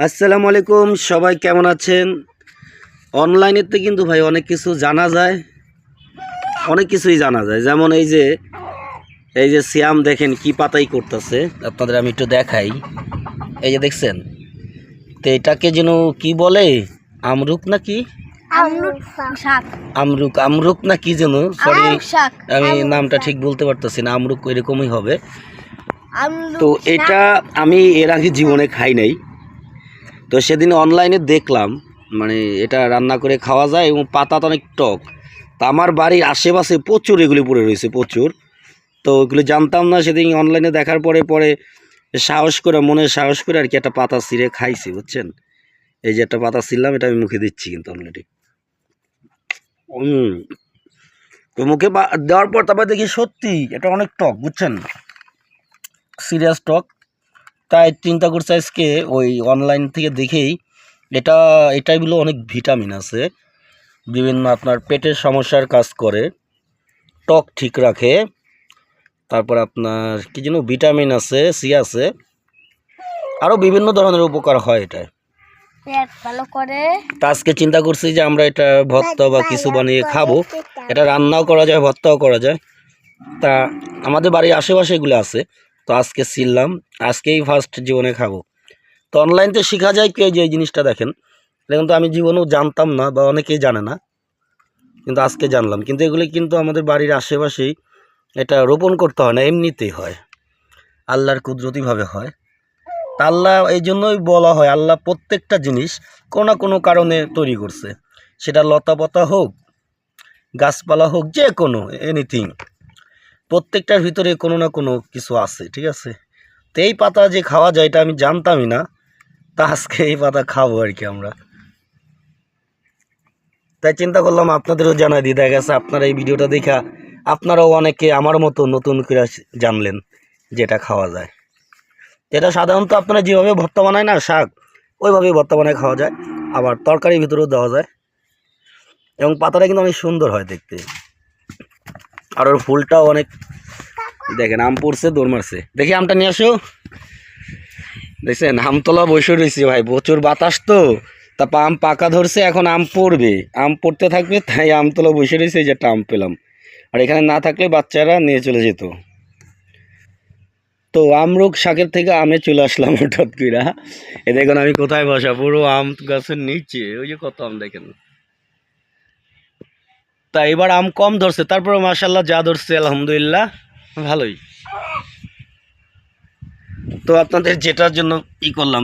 আসসালামু আলাইকুম সবাই কেমন আছেন? অনলাইনেতে কিন্তু ভাই অনেক কিছু জানা যায়। অনেক কিছুই জানা যায়। যেমন এই যে এই যে শ্যাম দেখেন কি পাতাই করতেছে। আপনাদের আমি একটু দেখাই। এই যে দেখছেন? তো এটাকে যেন কি বলে? আমরুক নাকি? আমরুক শাক। আমরুক আমরুক না কি যেন? সরি আমি নামটা ঠিক বলতে পারতেছি না। আমরুক এরকমই হবে। তো এটা আমি এর আগে জীবনে খাই নাই। তো সেদিন অনলাইনে দেখলাম মানে এটা রান্না করে খাওয়া যায় এবং পাতা তো অনেক টক। তা আমার বাড়ির আশেপাশে প্রচুর এগুলি পড়ে রয়েছে, প্রচুর। তো ওইগুলো জানতাম না, সেদিন অনলাইনে দেখার পরে পরে সাহস করে মনে সাহস করে আর কি একটা পাতা ছিঁড়ে খাইছি, বুঝছেন? এই যে একটা পাতা ছিঁড়লাম, এটা আমি মুখে দিচ্ছি কিন্তু অলরেডি তো মুখে দেওয়ার পর তারপর দেখি সত্যি এটা অনেক টক, বুঝছেন? Serious talk. তাই চিন্তা করছে আজকে ওই অনলাইন থেকে দেখেই এটা এটাই বলে অনেক ভিটামিন আছে। বিভিন্ন আপনার পেটের সমস্যার কাজ করে টক ঠিক রাখে তারপর আপনার কি যেন ভিটামিন আছে সি আছে। আরও বিভিন্ন ধরনের উপকার হয় এটায়। পেট ভালো করে। তা আজকে চিন্তা করছি যে আমরা এটা ভর্তা বা কিছু বানিয়ে খাব। এটা রান্নাও করা যায় ভর্তাও করা যায়। তা আমাদের বাড়ির আশেপাশে এগুলো আছে। তো আজকে ছিললাম আজকেই ফার্স্ট জীবনে খাব। তো অনলাইনতে শেখা যায় কি যে এই জিনিসটা দেখেন। এটা কিন্তু আমি জীবনেও জানতাম না বা অনেকেই জানে না, কিন্তু আজকে জানলাম। কিন্তু এগুলি কিন্তু আমাদের বাড়ির আশেপাশেই এটা রোপণ করতে হয় না, এমনিতেই হয়। আল্লাহর কুদরতিভাবে হয়। তা আল্লাহ এই জন্যই বলা হয়, আল্লাহ প্রত্যেকটা জিনিস কোনো না কোনো কারণে তৈরি করছে। সেটা লতা পাতা হোক, গাছপালা হোক যে কোনো এনিথিং প্রত্যেকটার ভিতরে কোনো না কোনো কিছু আছে, ঠিক আছে? তো এই পাতা যে খাওয়া যায় এটা আমি জানতামই না, তা আজকে এই পাতা খাব আর কি আমরা। তাই চিন্তা করলাম আপনাদেরও জানাই দিই, দেখা গেছে আপনারা এই ভিডিওটা দেখা আপনারাও অনেকে আমার মতো নতুন করে জানলেন যে এটা খাওয়া যায়। এটা সাধারণত আপনারা যেভাবে ভর্তা বানায় না, শাক, ওইভাবেই ভর্তা বানায় খাওয়া যায়। আবার তরকারির ভিতরেও দেওয়া যায়। এবং পাতাটা কিন্তু অনেক সুন্দর হয় দেখতে। আর ওর ফুলটাও অনেক দেখেন, আম পড়ছে, দৌড় মারছে। দেখি আমটা নিয়ে আসো। দেখছেন, আমতলা বসে রয়েছে ভাই, প্রচুর বাতাস তো। তা আম পাকা ধরছে, এখন আম পড়বে। আম পড়তে থাকবে, তাই আমতলা বসে রয়েছে, এই যে আম পেলাম। আর এখানে না থাকলে বাচ্চারা নিয়ে চলে যেত। তো আমরুক শাকের থেকে আমে চলে আসলাম হঠাৎ করে এ দেখুন আমি কোথায় বসা পুরো আম গাছের নিচে, ওই যে কত আম দেখেন। তা এবার আম কম ধরছে তারপরে মাসাল্লাহ যা ধরছে, আলহামদুলিল্লাহ, ভালোই। তো আপনাদের যেটার জন্য ই করলাম।